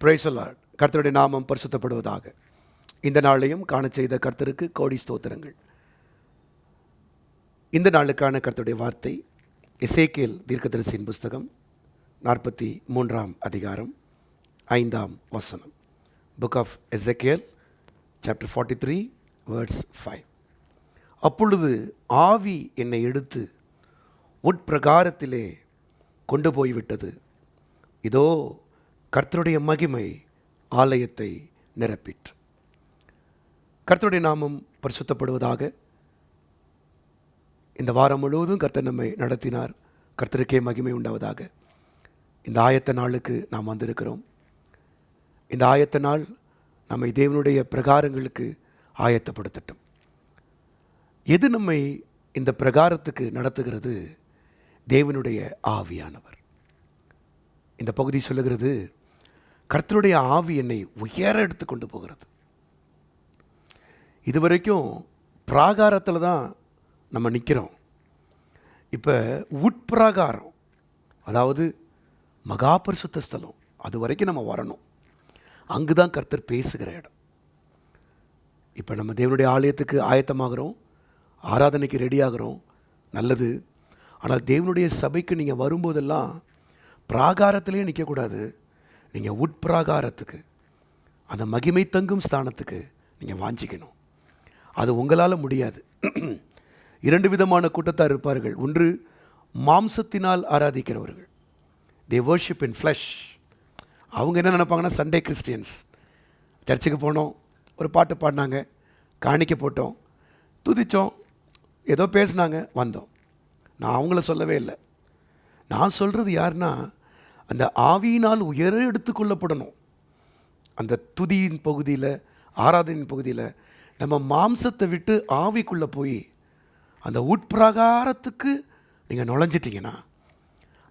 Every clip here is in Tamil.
பிரேசலாட் கர்த்தருடைய நாமம் பரிசுத்தப்படுவதாக. இந்த நாளையும் காண செய்த கர்த்தருக்கு கோடி ஸ்தோத்திரங்கள். இந்த நாளுக்கான கர்த்தருடைய வார்த்தை இசைக்கேல் தீர்க்கதரிசியின் புஸ்தகம் நாற்பத்தி மூன்றாம் அதிகாரம் ஐந்தாம் வசனம். Book of Ezekiel chapter forty three words five அப்பொழுது ஆவி என்னை எடுத்து உட்பிரகாரத்திலே கொண்டு போய்விட்டது. இதோ கர்த்தருடைய மகிமை ஆலயத்தை நிரப்பிற்று. கர்த்தருடைய நாமம் பரிசுத்தப்படுவதாக இந்த வாரம் முழுவதும் கர்த்தர் நம்மை நடத்தினார். கர்த்தருக்கே மகிமை உண்டாவதாக. இந்த ஆயத்த நாளுக்கு நாம் வந்திருக்கிறோம். இந்த ஆயத்த நாள் நம்மை தேவனுடைய பிரகாரங்களுக்கு ஆயத்தப்படுத்தட்டும். எது நம்மை இந்த பிரகாரத்துக்கு நடத்துகிறது? தேவனுடைய ஆவியானவர். இந்த பகுதி சொல்லுகிறது கர்த்தருடைய ஆவி என்னை உயர எடுத்து கொண்டு போகிறது. இதுவரைக்கும் பிராகாரத்தில் தான் நம்ம நிற்கிறோம் இப்போ உட்பிராகாரம் அதாவது மகா பரிசுத்த ஸ்தலம் அது வரைக்கும் நம்ம வரணும். அங்கு தான் கர்த்தர் பேசுகிற இடம். இப்போ நம்ம தேவனுடைய ஆலயத்துக்கு ஆயத்தமாகிறோம் ஆராதனைக்கு ரெடி ஆகிறோம் நல்லது. ஆனால் தேவனுடைய சபைக்கு நீங்கள் வரும்போதெல்லாம் பிராகாரத்திலே நிற்கக்கூடாது நீங்கள் உட்பிராகாரத்துக்கு அந்த மகிமை தங்கும் ஸ்தானத்துக்கு நீங்கள் வாஞ்சிக்கணும். அது உங்களால் முடியாது. இரண்டு விதமான கூட்டத்தார் இருப்பார்கள். ஒன்று மாம்சத்தினால் ஆராதிக்கிறவர்கள். தே வர்ஷிப் இன் ஃப்ளஷ் அவங்க என்ன நினைப்பாங்கன்னா சண்டே கிறிஸ்டியன்ஸ் சர்ச்சுக்கு போனோம் ஒரு பாட்டு பாடினாங்க காணிக்க போட்டோம் துதித்தோம் ஏதோ பேசினாங்க வந்தோம். நான் அவங்கள சொல்லவே இல்லை. நான் சொல்கிறது யாருன்னா அந்த ஆவியினால் உயர எடுத்துக்கொள்ளப்படணும் அந்த துதியின் பகுதியில் ஆராதனையின் பகுதியில் நம்ம மாம்சத்தை விட்டு ஆவிக்குள்ளே போய் அந்த உட்பிரகாரத்துக்கு நீங்கள் நுழைஞ்சிட்டிங்கன்னா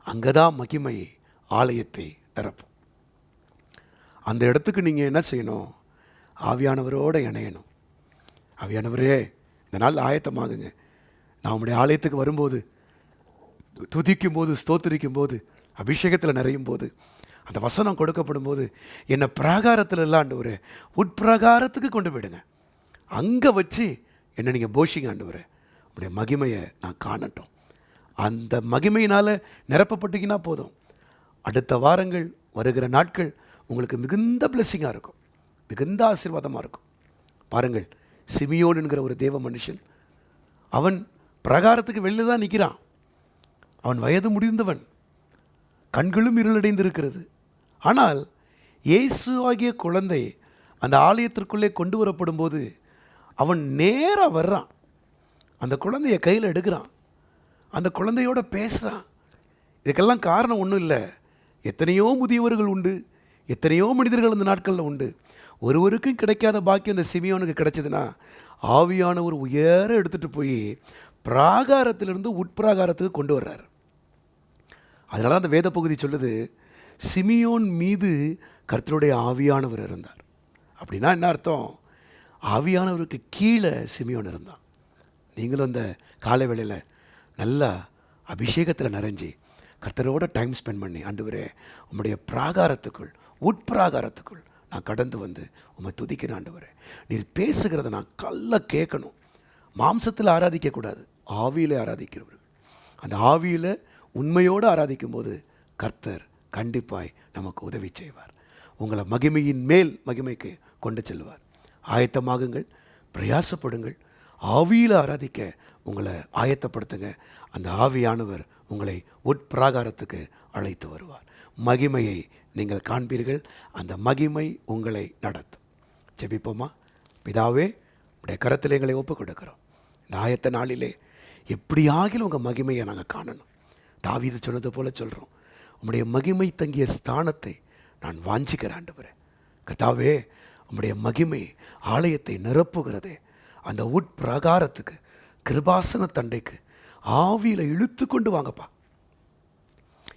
அங்கே தான் மகிமை ஆலயத்தை நிரப்பும் அந்த இடத்துக்கு நீங்கள் என்ன செய்யணும்? ஆவியானவரோடு இணையணும். ஆவியானவரே இந்த நாள் ஆயத்தமாகுங்க. நான் உங்களுடைய ஆலயத்துக்கு வரும்போது துதிக்கும் போது ஸ்தோத்திரிக்கும் போது அபிஷேகத்தில் நிறையும் போது அந்த வசனம் கொடுக்கப்படும் போது என்னை பிராகாரத்தில் இல்லாண்டு ஒரு உட்பிரகாரத்துக்கு கொண்டு போயிடுங்க. அங்கே வச்சு என்னை நீங்கள் போஷிங்க ஆண்டு உடைய மகிமையை நான் காணட்டும். அந்த மகிமையினால் நிரப்பப்பட்டீங்கன்னா போதும். அடுத்த வாரங்கள் வருகிற நாட்கள் உங்களுக்கு மிகுந்த பிளெஸ்ஸிங்காக இருக்கும். மிகுந்த ஆசீர்வாதமாக இருக்கும். பாருங்கள் சிமியோன் என்கிற ஒரு தேவ மனுஷன் அவன் பிரகாரத்துக்கு வெளில தான் நிற்கிறான் அவன் வயது முடிந்தவன் கண்களும் இருளடைந்திருக்கிறது. ஆனால் இயேசு ஆகிய குழந்தை அந்த ஆலயத்திற்குள்ளே கொண்டு வரப்படும் போது அவன் நேராக வர்றான். அந்த குழந்தைய கையில் எடுக்கிறான். அந்த குழந்தையோட பேசுகிறான் இதுக்கெல்லாம் காரணம் ஒன்றும் இல்லை. எத்தனையோ முதியவர்கள் உண்டு. எத்தனையோ மனிதர்கள் இந்த நாட்களில் உண்டு. ஒருவருக்கும் கிடைக்காத பாக்கியம் அந்த சிமியோனுக்கு கிடைச்சதுன்னா ஆவியானவர் உயர எடுத்துகிட்டு போய் பிராகாரத்திலிருந்து உட்பிராகாரத்துக்கு கொண்டு வர்றார். அதனால தான் அந்த வேத பகுதி சொல்லுது சிமியோன் மீது கர்த்தருடைய ஆவியானவர் இருந்தார். அப்படின்னா என்ன அர்த்தம்? ஆவியானவருக்கு கீழே சிமியோன் இருந்தான். நீங்களும் அந்த காலை வேளையில் நல்லா அபிஷேகத்தில் நிறைஞ்சி கர்த்தரோட டைம் ஸ்பெண்ட் பண்ணி ஆண்டவரே உம்முடைய பிராகாரத்துக்குள் உட்பிராகாரத்துக்குள் நான் கடந்து வந்து உம்மை துதிக்கிறேன் ஆண்டவரே. நீர் பேசுகிறத நான் கல்ல கேட்கணும். மாம்சத்தில் ஆராதிக்கக்கூடாது. ஆவியில் ஆராதிக்கிறவர்கள். அந்த ஆவியில் உண்மையோடு ஆராதிக்கும் போது கர்த்தர் கண்டிப்பாய் நமக்கு உதவி செய்வார். உங்களை மகிமையின் மேல் மகிமைக்கு கொண்டு செல்வார். ஆயத்தமாகுங்கள் பிரயாசப்படுங்கள் ஆவியில் ஆராதிக்க உங்களை ஆயத்தப்படுத்துங்க. அந்த ஆவியானவர் உங்களை உட்பிராகாரத்துக்கு அழைத்து வருவார். மகிமையை நீங்கள் காண்பீர்கள் அந்த மகிமை உங்களை நடத்தும். ஜெபிப்போமா? பிதாவே உடைய கரத்தில் எங்களை ஒப்புக் கொடுக்கிறோம் இந்த ஆயத்த நாளிலே எப்படியாகிலும் உங்கள் மகிமையை நாங்கள் காணணும். தாவீது சொன்னது போல சொல்கிறோம் உம்முடைய மகிமை தங்கிய ஸ்தானத்தை நான் வாஞ்சிக்கிறேன் ஆண்டவரே. கர்த்தாவே உம்முடைய மகிமை ஆலயத்தை நிரப்புகிறதே. அந்த உட்பிரகாரத்துக்கு கிருபாசன தண்டைக்கு ஆவியில் இழுத்து கொண்டு வாங்கப்பா.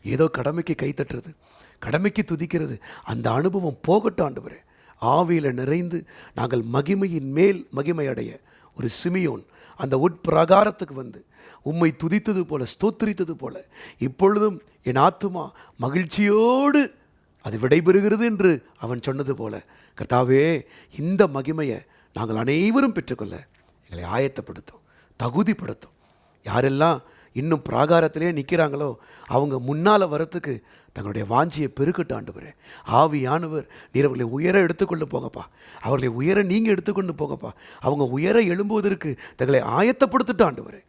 ஏதோ கடமைக்கு கை தட்டுறது கடமைக்கு துதிக்கிறது அந்த அனுபவம் போகட்டும் ஆண்டவரே. ஆவியில் நிறைந்து நாங்கள் மகிமையின் மேல் மகிமை அடைய ஒரு சிமியோன் அந்த உட்பிரகாரத்துக்கு வந்து உம்மை துதித்தது போல ஸ்தோத்திரித்தது போல. இப்பொழுதும் என் ஆத்துமா மகிழ்ச்சியோடு அது விடைபெறுகிறது என்று அவன் சொன்னது போல. கர்த்தாவே இந்த மகிமையை நாங்கள் அனைவரும் பெற்றுக்கொள்ள எங்களை ஆயத்தப்படுத்தும் தகுதிப்படுத்தும். யாரெல்லாம் இன்னும் பிராகாரத்திலே நிற்கிறாங்களோ அவங்க முன்னால் வரத்துக்கு தங்களுடைய வாஞ்சியை பெருக்கட்டு ஆண்டவரே. ஆவியானவர் நீர் அவர்களை உயர எடுத்துக்கொண்டு போங்கப்பா. அவர்களை உயர நீங்கள் எடுத்துக்கொண்டு போங்கப்பா. அவங்க உயர எழும்புவதற்கு தங்களை ஆயத்தப்படுத்திட்டு ஆண்டவரே.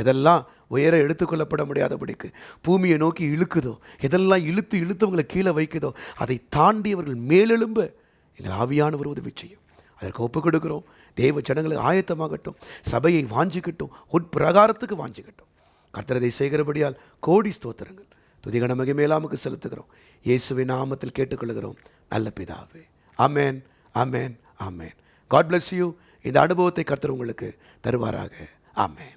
எதெல்லாம் உயர எடுத்துக்கொள்ளப்பட முடியாதபடிக்கு பூமியை நோக்கி இழுக்குதோ எதெல்லாம் இழுத்து இழுத்தவங்களை கீழே வைக்குதோ அதை தாண்டி அவர்கள் மேலெழும்ப எங்கள் ஆவியானவர் உதவி செய்யும். அதற்கு ஒப்புக் கொடுக்குறோம். தேவ ஜனங்களை ஆயத்தமாகட்டும். சபையை வாஞ்சிக்கட்டும். உட்பிரகாரத்துக்கு வாஞ்சிக்கட்டும். கர்த்தரதை செய்கிறபடியால் கோடி ஸ்தோத்திரங்கள். துதிகன மகிமேலாமுக்கு செலுத்துகிறோம். இயேசுவின் நாமத்தில் கேட்டுக்கொள்கிறோம். நல்ல பிதாவே. Amen amen amen God bless you இந்த அனுபவத்தை கர்த்தர் உங்களுக்கு தருவாராக. ஆமென்.